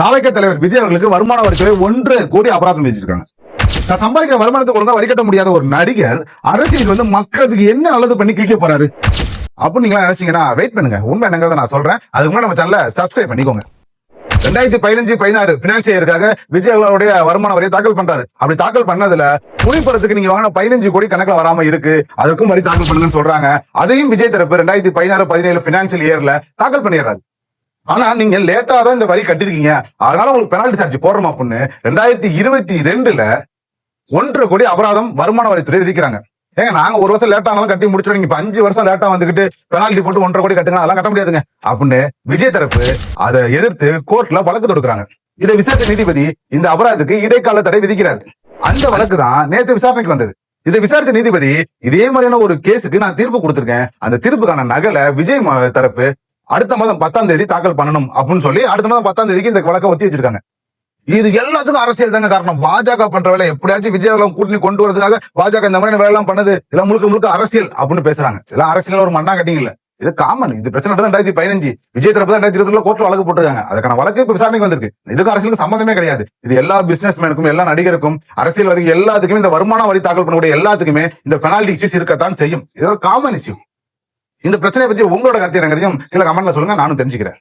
தாவைக்க தலைவர் விஜய் அவர்களுக்கு வருமான வரித்துறை ஒன்று கோடி அபராதம் வச்சிருக்காங்க சம்பாதிக்கிற வருமானத்தை ஒழுங்கா வரி கட்ட முடியாத ஒரு நடிகர் அரசியலுக்கு வந்து மக்களுக்கு என்ன நல்லது பண்ணி கேட்க போறாரு? அப்படின்னு நீங்க நினைச்சீங்கன்னா வெயிட் பண்ணுங்க. உண்மை என்னங்கிறத நான் சொல்றேன். அதுக்கு முன்னாடி நம்ம சேனல சப்ஸ்கிரைப் பண்ணிக்கோங்க. ரெண்டாயிரத்தி பதினஞ்சு பதினாறு பினான்சியல் இயருக்காக விஜய் அவர்களுடைய வருமான வரியை தாக்கல் பண்றாரு. அப்படி தாக்கல் பண்ணதுல புலிப்படத்துக்கு நீங்க வாங்கின பதினஞ்சு கோடி கணக்குல வராம இருக்கு. அதற்கும் வரி தாக்கல் பண்ணுங்கன்னு சொல்றாங்க. அதையும் விஜய் தரப்பு ரெண்டாயிரத்தி பதினாறு பதினேழு பினான்சியல் இயர்ல தாக்கல் பண்ணிடுறாரு. ஆனா நீங்க லேட்டா தான் இந்த வரி கட்டிருக்கீங்க. அதனால உங்களுக்கு பெனால்டி சார்ஜ் போடுறோம் அப்படின்னு ரெண்டாயிரத்தி இருபத்தி ரெண்டுல ஒன்றரை கோடி அபராதம் வருமான வரித்துறை விதிக்கிறாங்க. ஏங்க நாங்க ஒரு வருஷம் லேட் ஆனாலும் கட்டி முடிச்சிடும் இப்ப அஞ்சு வருஷம் லேட்டா வந்துகிட்டு பெனால்டி போட்டு ஒன்றரை கோடி கட்டுங்க அதெல்லாம் கட்ட முடியாதுங்க. அப்படின்னு விஜய் தரப்பு அதை எதிர்த்து கோர்ட்ல வழக்கு தொடுக்கிறாங்க. இதை விசாரித்த நீதிபதி இந்த அபராதத்துக்கு இடைக்கால தடை விதிக்கிறாரு. அந்த வழக்கு தான் நேத்து விசாரணைக்கு வந்தது. இதை விசாரிச்ச நீதிபதி இதே மாதிரியான ஒரு கேஸுக்கு நான் தீர்ப்பு கொடுத்திருக்கேன். அந்த தீர்ப்புக்கான நகலை விஜய் தரப்பு அடுத்த மாதம் பத்தாம் தேதி தாக்கல் பண்ணணும் அப்படின்னு சொல்லி அடுத்த மாதம் பத்தாம் தேதிக்கு இந்த வழக்கை ஒத்தி வச்சிருக்காங்க. இது எல்லாத்துக்கும் அரசியல் தாங்க காரணம். பாஜக பண்ற வேலை எப்படியாச்சும் விஜய் கூட்டணி கொண்டு வரதுக்காக பாஜக இந்த மாதிரி வேலை எல்லாம் பண்ணுது. இதெல்லாம் முழுக்க முழுக்க அரசியல் அப்படின்னு பேசுறாங்க. இதெல்லாம் அரசியல் ஒரு மண்ணா கட்டிங்க இல்ல. இது காமன் இது பிரச்சனை ரெண்டாயிரத்தி பதினஞ்சு. விஜய் தரப்பு ரெண்டாயிரத்தி இருபதுல கோர்ட்ல வழக்கு போட்டுருக்காங்க. அதுக்கான வழக்கு இப்ப விசாரணைக்கு வந்திருக்கு. இதுக்கு அரசியலுக்கு சம்மந்தமே கிடையாது. இது எல்லா பிசினஸ் மேனுக்கும் எல்லா நடிகருக்கும் அரசியல் வரி எல்லாத்துக்குமே இந்த வருமான வரி தாக்கல் பண்ணக்கூடிய எல்லாத்துக்குமே இந்த பெனால்டி இஷ்யூஸ் இருக்கத்தான் செய்யும். இது ஒரு காமன் இஷ்யூ இந்த பிரச்சனையை பத்தி உங்களோட கருத்து எனங்கிறதையும் கீழே கமெண்ட்ல சொல்லுங்க. நானும் தெரிஞ்சுக்கிறேன்.